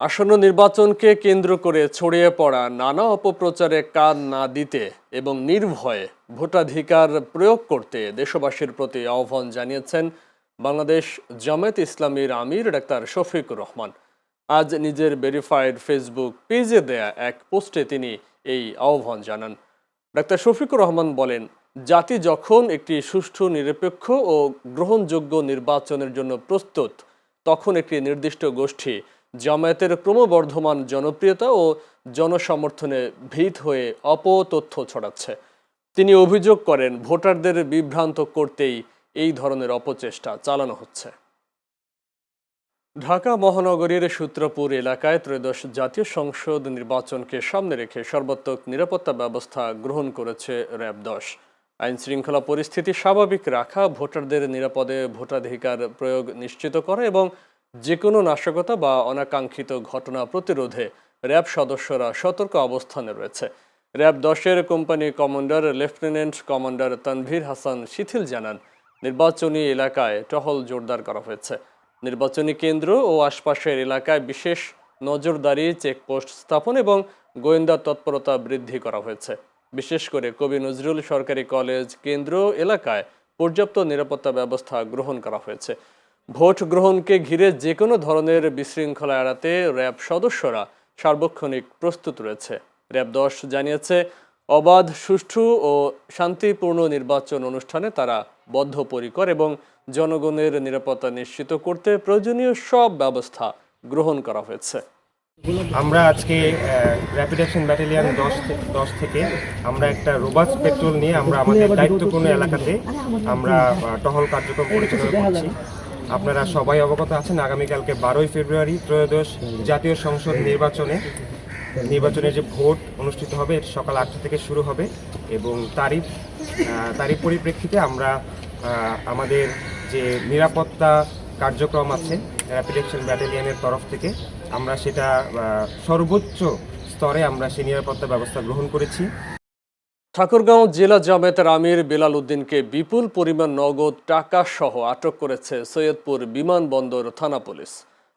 আসন্ন নির্বাচনকে কেন্দ্র করে ছড়িয়ে পড়া নানা অপপ্রচারে কান না দিতে এবং নির্ভয়ে ভোটাধিকার প্রয়োগ করতে দেশবাসীর প্রতি আহ্বান জানিয়েছেন বাংলাদেশ জামায়াত ইসলামীর আমির ডাক্তার শফিকুর রহমান। আজ নিজের ভেরিফাইড ফেসবুক পেজে দেয়া এক পোস্টে তিনি এই আহ্বান জানান। ডাক্তার শফিকুর রহমান বলেন, জাতি যখন একটি সুষ্ঠু, নিরপেক্ষ ও গ্রহণযোগ্য নির্বাচনের জন্য প্রস্তুত, তখন একটি নির্দিষ্ট গোষ্ঠী জামায়াতের ক্রমবর্ধমান জনপ্রিয়তা ও জনসমর্থনে ভীত হয়ে অপতথ্য ছড়াচ্ছে। তিনি অভিযোগ করেন, ভোটারদের বিভ্রান্ত করতেই এই ধরনের অপচেষ্টা চালানো হচ্ছে। ঢাকা মহানগরীর সূত্রপুর এলাকায় ত্রয়োদশ জাতীয় সংসদ নির্বাচনকে সামনে রেখে সর্বাত্মক নিরাপত্তা ব্যবস্থা গ্রহণ করেছে র্যাব দশ। আইন শৃঙ্খলা পরিস্থিতি স্বাভাবিক রাখা, ভোটারদের নিরাপদে ভোটাধিকার প্রয়োগ নিশ্চিত করা এবং যে কোনো নাশকতা বা অনাকাঙ্ক্ষিত ঘটনা প্রতিরোধে র্যাব সদস্যরা সতর্ক অবস্থানে রয়েছে। র্যাব দশের company commander lieutenant commander Tanvir Hasan Shithil জানান, নির্বাচনী এলাকায় টহল জোরদার করা হয়েছে। নির্বাচনী কেন্দ্র ও আশপাশের এলাকায় বিশেষ নজরদারি, চেকপোস্ট স্থাপন এবং গোয়েন্দা তৎপরতা বৃদ্ধি করা হয়েছে। বিশেষ করে কবি নজরুল সরকারি কলেজ কেন্দ্র এলাকায় পর্যাপ্ত নিরাপত্তা ব্যবস্থা গ্রহণ করা হয়েছে। ভোট গ্রহণকে ঘিরে যে কোনো ধরনের বিশৃঙ্খলা এড়াতে র্যাব সদস্যরা সার্বক্ষণিক প্রস্তুত রয়েছে। র্যাব দশ জানিয়েছে, অবাধ, সুষ্ঠু ও শান্তিপূর্ণ নির্বাচন অনুষ্ঠানে তারা বদ্ধপরিকর এবং জনগণের নিরাপত্তা নিশ্চিত করতে প্রয়োজনীয় সব ব্যবস্থা গ্রহণ করা হয়েছে। আমরা আজকে র্যাপিড অ্যাকশন ব্যাটালিয়ান দশ দশ থেকে আমরা একটা রোবাস পেট্রোল নিয়ে আমরা আমাদের দায়িত্বপূর্ণ এলাকাতে আমরা টহল কার্যক্রম পরিচালনা করছি। আপনারা সবাই অবগত আছেন আগামীকালকে বারোই ফেব্রুয়ারি ত্রয়োদশ জাতীয় সংসদ নির্বাচনে নির্বাচনের যে ভোট অনুষ্ঠিত হবে সকাল আটটা থেকে শুরু হবে এবং তারই আহ, তারই পরিপ্রেক্ষিতে আমরা আমাদের যে নিরাপত্তা কার্যক্রম আছে র্যাপিড অ্যাকশন ব্যাটালিয়নের তরফ থেকে আমরা সেটা সর্বোচ্চ স্তরে আমরা সেই নিরাপত্তা ব্যবস্থা গ্রহণ করেছি। ঠাকুরগাঁও জেলা জামায়াতের আমির বেলাল উদ্দিনকে বিপুল পরিমাণ নগদ টাকা সহ আটক করেছে সৈয়দপুর বিমানবন্দর থানা পুলিশ।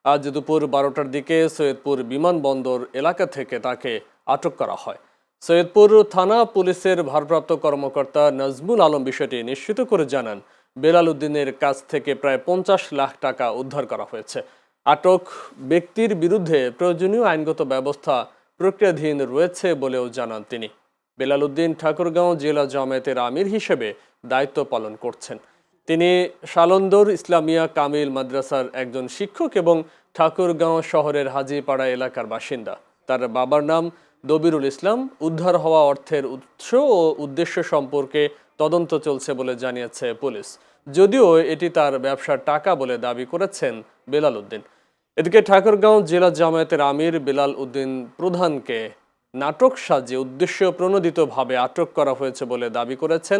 আজ দুপুর বারোটার দিকে সৈয়দপুর বিমানবন্দর এলাকা থেকে তাকে আটক করা হয়। সৈয়দপুর থানা পুলিশের ভারপ্রাপ্ত কর্মকর্তা নাজমুল আলম বিষয়টি নিশ্চিত করে জানান, বেলাল উদ্দিনের কাছ থেকে প্রায় পঞ্চাশ লাখ টাকা উদ্ধার করা হয়েছে। আটক ব্যক্তির বিরুদ্ধে প্রয়োজনীয় আইনগত ব্যবস্থা প্রক্রিয়াধীন রয়েছে বলেও জানান তিনি। বেলাল উদ্দিন ঠাকুরগাঁও জেলা জামায়াতের আমির হিসেবে দায়িত্ব পালন করছেন। তিনি সালন্দর ইসলামিয়া কামিল মাদ্রাসার একজন শিক্ষক এবং ঠাকুরগাঁও শহরের হাজিপাড়া এলাকার বাসিন্দা। তার বাবার নাম দবিরুল ইসলাম। উদ্ধার হওয়া অর্থের উৎস ও উদ্দেশ্য সম্পর্কে তদন্ত চলছে বলে জানিয়েছে পুলিশ। যদিও এটি তার ব্যবসার টাকা বলে দাবি করেছেন বেলাল উদ্দিন এদিকে ঠাকুরগাঁও জেলা জামায়াতের আমির বেলাল উদ্দিন প্রধানকে নাটক সাজিয়ে উদ্দেশ্য প্রণোদিতভাবে আটক করা হয়েছে বলে দাবি করেছেন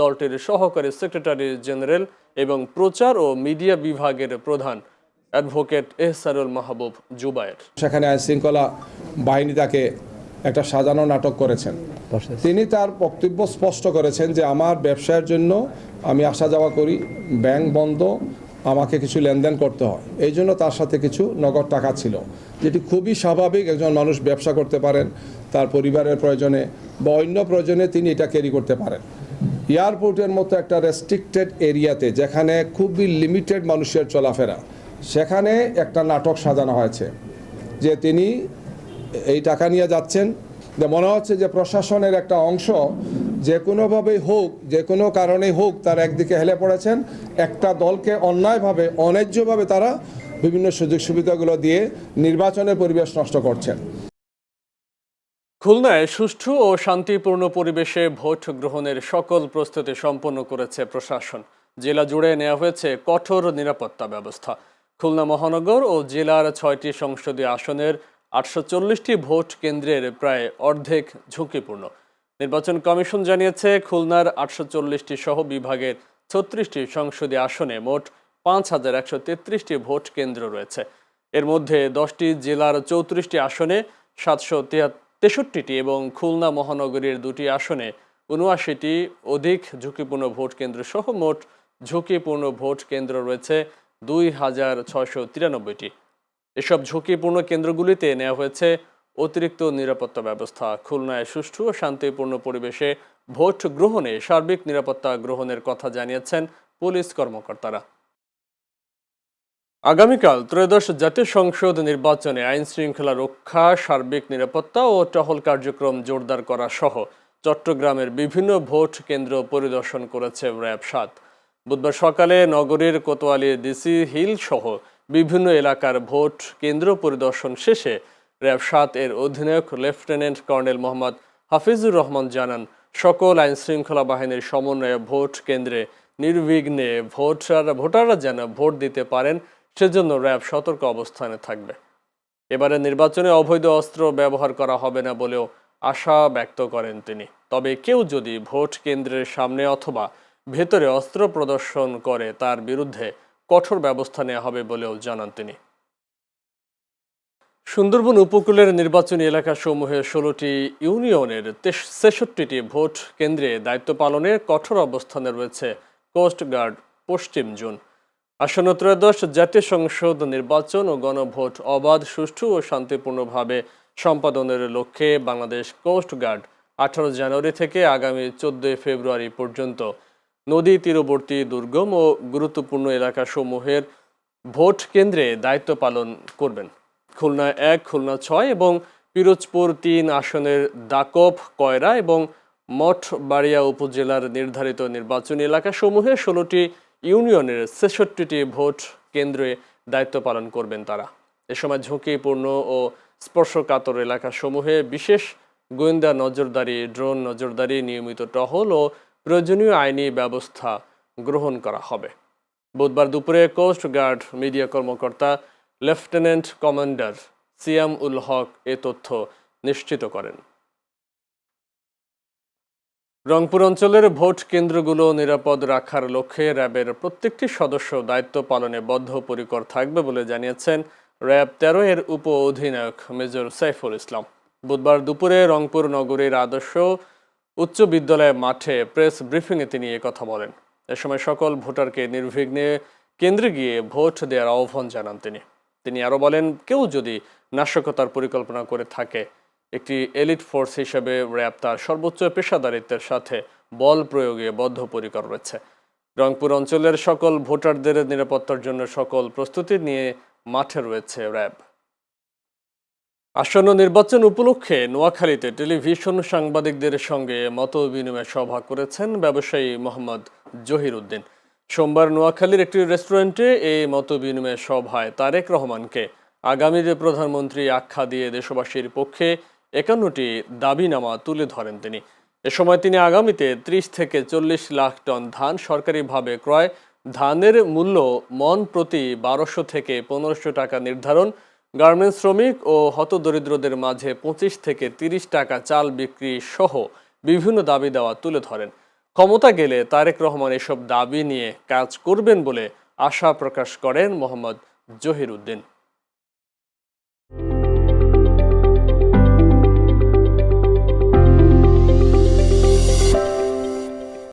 দলটির সহকারী সেক্রেটারি জেনারেল এবং প্রচার ও মিডিয়া বিভাগের প্রধান অ্যাডভোকেট এহসানুল মাহবুব জুবায়ের। সেখানে আইন শৃঙ্খলা বাহিনী তাকে একটা সাজানো নাটক করেছেন। তিনি তার বক্তব্য স্পষ্ট করেছেন যে, আমার ব্যবসার জন্য আমি আসা যাওয়া করি, ব্যাংক বন্ধ, আমাকে কিছু লেনদেন করতে হয়। এই জন্য তার সাথে কিছু নগদ টাকা ছিল। যেটি খুবই স্বাভাবিক একজন মানুষ ব্যবসা করতে পারেন, তার পরিবারের প্রয়োজনে বা অন্য প্রয়োজনে তিনি এটা ক্যারি করতে পারেন। এয়ারপোর্টের মতো একটা রেস্ট্রিক্টেড এরিয়াতে যেখানে খুবই লিমিটেড মানুষের চলাফেরা, সেখানে একটা নাটক সাজানো হয়েছে যে তিনি এই টাকা নিয়ে যাচ্ছেন। যে মনে হচ্ছে যে প্রশাসনের একটা অংশ যে কোনোভাবেই হোক যে কোনো কারণেই হোক, তার একদিকে হেলে পড়েছেন, একটা দলকে অন্যায়ভাবে, অন্যায্যভাবে তারা বিভিন্ন সুযোগ সুবিধাগুলো দিয়ে নির্বাচনের পরিবেশ নষ্ট করছেন। খুলনায় সুষ্ঠু ও শান্তিপূর্ণ পরিবেশে ভোট গ্রহণের সকল প্রস্তুতি সম্পন্ন করেছে প্রশাসন। জেলা জুড়ে নেওয়া হয়েছে কঠোর নিরাপত্তা ব্যবস্থা। খুলনা মহানগর ও জেলার ছয়টি সংসদীয় আসনের আটশো চল্লিশটি ভোট কেন্দ্রের প্রায় অর্ধেক ঝুঁকিপূর্ণ। নির্বাচন কমিশন জানিয়েছে, খুলনার আটশো চল্লিশটি সহ বিভাগের ছত্রিশটি সংসদীয় আসনে মোট পাঁচ হাজার একশো তেত্রিশটি ভোট কেন্দ্র রয়েছে। এর মধ্যে দশটি জেলার চৌত্রিশটি আসনে, সাতশো তেষট্টিটি এবং খুলনা মহানগরীর দুটি আসনে উনআশিটি অধিক ঝুঁকিপূর্ণ ভোট কেন্দ্র সহ মোট ঝুঁকিপূর্ণ ভোট কেন্দ্র রয়েছে দুই হাজার ছয়শো তিরানব্বইটি। এসব ঝুঁকিপূর্ণ কেন্দ্রগুলিতে নেওয়া হয়েছে অতিরিক্ত নিরাপত্তা ব্যবস্থা, খুলনায় সুষ্ঠু ও শান্তিপূর্ণ পরিবেশে ভোট গ্রহণে সার্বিক নিরাপত্তা গ্রহণের কথা জানিয়েছেন পুলিশ কর্মকর্তারা। আগামীকাল ত্রয়োদশ জাতীয় সংসদ নির্বাচনে আইন শৃঙ্খলা রক্ষা, সার্বিক নিরাপত্তা ও টহল কার্যক্রম জোরদার করা সহ চট্টগ্রামের বিভিন্ন ভোট কেন্দ্র পরিদর্শন করেছে র্যাব সাত। বুধবার সকালে নগরীর কোতোয়ালি, ডিসি, হিল সহ বিভিন্ন এলাকার ভোট কেন্দ্র পরিদর্শন শেষে র্যাব সাত এর অধিনায়ক লেফটেন্যান্ট কর্নেল মোহাম্মদ হাফিজুর রহমান জানান, সকল আইন শৃঙ্খলা বাহিনীর সমন্বয়ে ভোট কেন্দ্রে নির্বিঘ্নে ভোটার, ভোটাররা যেন ভোট দিতে পারেন সেজন্য র্যাব সতর্ক অবস্থানে থাকবে। এবারে নির্বাচনে অবৈধ অস্ত্র ব্যবহার করা হবে না বলেও আশা ব্যক্ত করেন তিনি। তবে কেউ যদি ভোট কেন্দ্রের সামনে অথবা ভেতরে অস্ত্র প্রদর্শন করে তার বিরুদ্ধে কঠোর ব্যবস্থা নেওয়া হবে বলেও জানান তিনি। সুন্দরবন উপকূলের নির্বাচনী এলাকাসমূহে ষোলোটি ইউনিয়নের ছেষট্টিটি ভোট কেন্দ্রে দায়িত্ব পালনে কঠোর অবস্থানে রয়েছে কোস্টগার্ড পশ্চিম জোন। আসন্ন ত্রয়োদশ জাতীয় সংসদ নির্বাচন ও গণভোট অবাধ, সুষ্ঠু ও শান্তিপূর্ণভাবে সম্পাদনের লক্ষ্যে বাংলাদেশ কোস্ট গার্ড আঠারো জানুয়ারি থেকে আগামী চোদ্দই ফেব্রুয়ারি পর্যন্ত নদী তীরবর্তী দুর্গম ও গুরুত্বপূর্ণ এলাকাসমূহের ভোট কেন্দ্রে দায়িত্ব পালন করবেন। খুলনা এক, খুলনা ছয় এবং পিরোজপুর তিন আসনের দাকপ, কয়রা এবং মঠবাড়িয়া উপজেলার নির্ধারিত নির্বাচনী এলাকাসমূহে ষোলোটি ইউনিয়নের ছেষট্টিটি ভোট কেন্দ্রে দায়িত্ব পালন করবেন তারা। এ সময় ঝুঁকিপূর্ণ ও স্পর্শকাতর এলাকাসমূহে বিশেষ গোয়েন্দা নজরদারি, ড্রোন নজরদারি, নিয়মিত টহল ও প্রয়োজনীয় আইনি ব্যবস্থা গ্রহণ করা হবে। বুধবার দুপুরে কোস্ট গার্ড মিডিয়া কর্মকর্তা লেফটেন্যান্ট কমান্ডার সিয়াম উল হক এ তথ্য নিশ্চিত করেন। রংপুর অঞ্চলের ভোট কেন্দ্রগুলো নিরাপদ রাখার লক্ষ্যে র্যাবের প্রত্যেকটি সদস্য দায়িত্ব পালনে বদ্ধপরিকর থাকবে বলে জানিয়েছেন র্যাব তেরো এর উপ অধিনায়ক মেজর সাইফুল ইসলাম। বুধবার দুপুরে রংপুর নগরীর আদর্শ উচ্চ বিদ্যালয় মাঠে প্রেস ব্রিফিংয়ে তিনি কথা বলেন। এ সময় সকল ভোটারকে নির্বিঘ্নে কেন্দ্রে গিয়ে ভোট দেওয়ার আহ্বান জানান তিনি। তিনি আরও বলেন, কেউ যদি নাশকতার পরিকল্পনা করে থাকে একটি এলিট ফোর্স হিসেবে র্যাব তার সর্বোচ্চ পেশাদারিত্বের সাথে বল প্রয়োগে বদ্ধপরিকর রয়েছে। রংপুর অঞ্চলের সকল ভোটারদের নিরাপত্তার জন্য সকল প্রস্তুতি নিয়ে মাঠে রয়েছে র্যাব। আসন্ন নির্বাচন উপলক্ষে নোয়াখালীতে টেলিভিশন সাংবাদিকদের সঙ্গে মত বিনিময় সভা করেছেন ব্যবসায়ী মোহাম্মদ জহির উদ্দিন। সোমবার নোয়াখালীর একটি রেস্টুরেন্টে এই মত বিনিময় সভায় তারেক রহমানকে আগামী যে প্রধানমন্ত্রী আখ্যা দিয়ে দেশবাসীর পক্ষে একান্নটি দাবিনামা তুলে ধরেন তিনি। এ সময় তিনি আগামীতে ত্রিশ থেকে চল্লিশ লাখ টন ধান সরকারিভাবে ক্রয়, ধানের মূল্য মন প্রতি বারোশো থেকে পনেরোশো টাকা নির্ধারণ, গার্মেন্টস শ্রমিক ও হতদরিদ্রদের মাঝে পঁচিশ থেকে তিরিশ টাকা চাল বিক্রি সহ বিভিন্ন দাবি দেওয়া তুলে ধরেন। ক্ষমতা গেলে তারেক রহমান এসব দাবি নিয়ে কাজ করবেন বলে আশা প্রকাশ করেন মোহাম্মদ জহির উদ্দিন